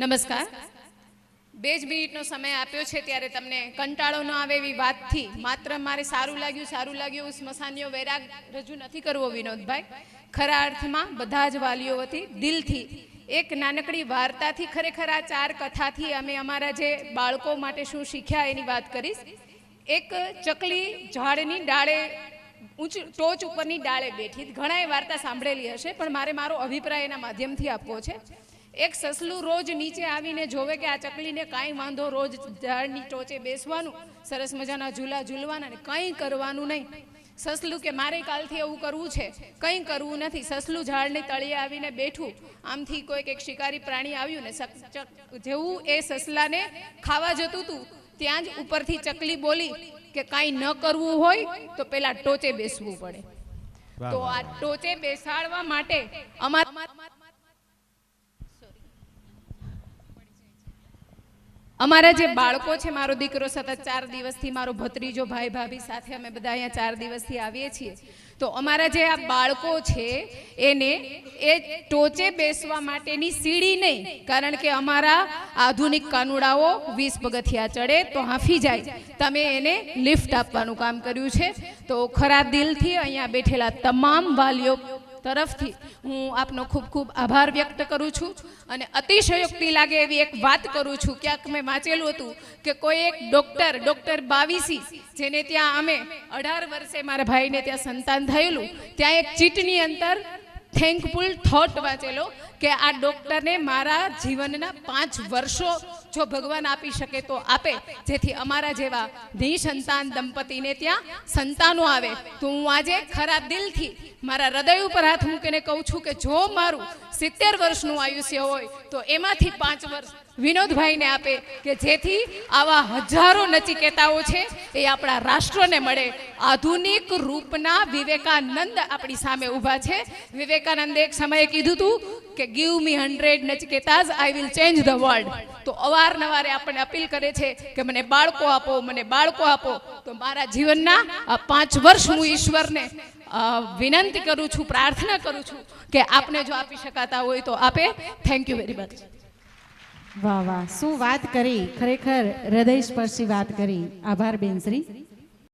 નમસ્કાર. બે જ મિનિટનો સમય આપ્યો છે ત્યારે તમને કંટાળો ન આવે એવી વાતથી. માત્ર મારે સારું લાગ્યું સારું લાગ્યું. સ્મશાનીઓ વૈરાગ રજૂ નથી કરવો, વિનોદભાઈ. ખરા અર્થમાં બધા જ વાલીઓ વતી દિલથી, એક નાનકડી વાર્તાથી ખરેખર આ ચાર કથાથી અમે અમારા જે બાળકો માટે શું શીખ્યા એની વાત કરીશ. એક ચકલી ઝાડની ડાળે ઊંચ, ટોચ ઉપરની ડાળે બેઠી. ઘણાએ વાર્તા સાંભળેલી હશે, પણ મારે મારો અભિપ્રાય એના માધ્યમથી આપવો છે. એક સસલું રોજ નીચે આવીને જોવે કે આ ચકલીને કાંઈ વાંધો રોજ ઝાડની ટોચે બેસવાનું સરસ મજાના ઝૂલા ઝૂલવાના ને કંઈ કરવાનું નહીં. સસલું કે મારે કાલથી એવું કરવું છે? કંઈ કરવું નથી. સસલું ઝાડની તળિયે આવીને બેઠું. આમથી કોઈક એક શિકારી પ્રાણી આવ્યું ને જેવું એ સસલાને ખાવા જતું હતું ત્યાં જ ઉપરથી ચકલી બોલી કે કાંઈ ન કરવું હોય તો પેલા ટોચે બેસવું પડે. તો આ ટોચે બેસાડવા માટે અમાર અમારા જે બાળકો છે, મારો દીકરો સતત ચાર દિવસથી, મારો ભત્રીજો ભાઈ, ભાભી સાથે અમે બધા અહીંયા ચાર દિવસથી આવીએ છીએ. તો અમારા જે આ બાળકો છે, એને એ ટોચે બેસવા માટેની સીડી નહીં, કારણ કે અમારા આધુનિક કાનુડાઓ વીસ પગથિયા ચડે તો હાંફી જાય. તમે એને લિફ્ટ આપવાનું કામ કર્યું છે. તો ખરા દિલથી અહીંયા બેઠેલા તમામ વાલીઓ તરફથી હું આપનો ખૂબ ખૂબ આભાર વ્યક્ત કરું છું અને અતિશયોક્તિ લાગે એવી એક વાત કરું છું. ક્યાંક મેં વાંચેલું હતું કે કોઈ એક ડોક્ટર ડોક્ટર બાવીસી, જેને ત્યાં અમે અઢાર વર્ષે મારા ભાઈને ત્યાં સંતાન થયેલું, ત્યાં એક ચીટની અંદર થેન્કફુલ થોટ વાંચેલો કે આ ડોક્ટરને મારા જીવનના પાંચ વર્ષો જો ભગવાન આપી શકે તો આપે. જેથી અમારા જેવા નિસંતાન દંપતીને ત્યાં સંતાનો આવે. તો હું આજે ખરા દિલથી મારા હૃદય ઉપર હાથ મૂકીને કહું છું કે જો મારું સિત્તેર વર્ષનું આયુષ્ય હોય, તો એમાંથી પાંચ વર્ષ વિનોદભાઈને આપે કે જેથી આવા હજારો નચિકેતાઓ છે એ આપણા રાષ્ટ્રને મળે. આધુનિક રૂપના વિવેકાનંદ આપણી સામે ઊભા છે. વિવેકાનંદે એક સમયે કીધું હતું કે give me hundred Nachiketas I will change the world તો અવારનવારે આપણને અપીલ કરે છે કે મને બાળકો આપો, મને બાળકો આપો. તો મારા જીવનના આ પાંચ વર્ષ હું ઈશ્વરને વિનંતી કરું છું, પ્રાર્થના કરું છું કે આપને જો આપી શકાતા હોય તો આપે. થેન્ક યુ વેરી મચ વાહ વાહ. શું વાત કરી? ખરેખર હૃદય સ્પર્શી વાત કરી. આભાર બેનશ્રી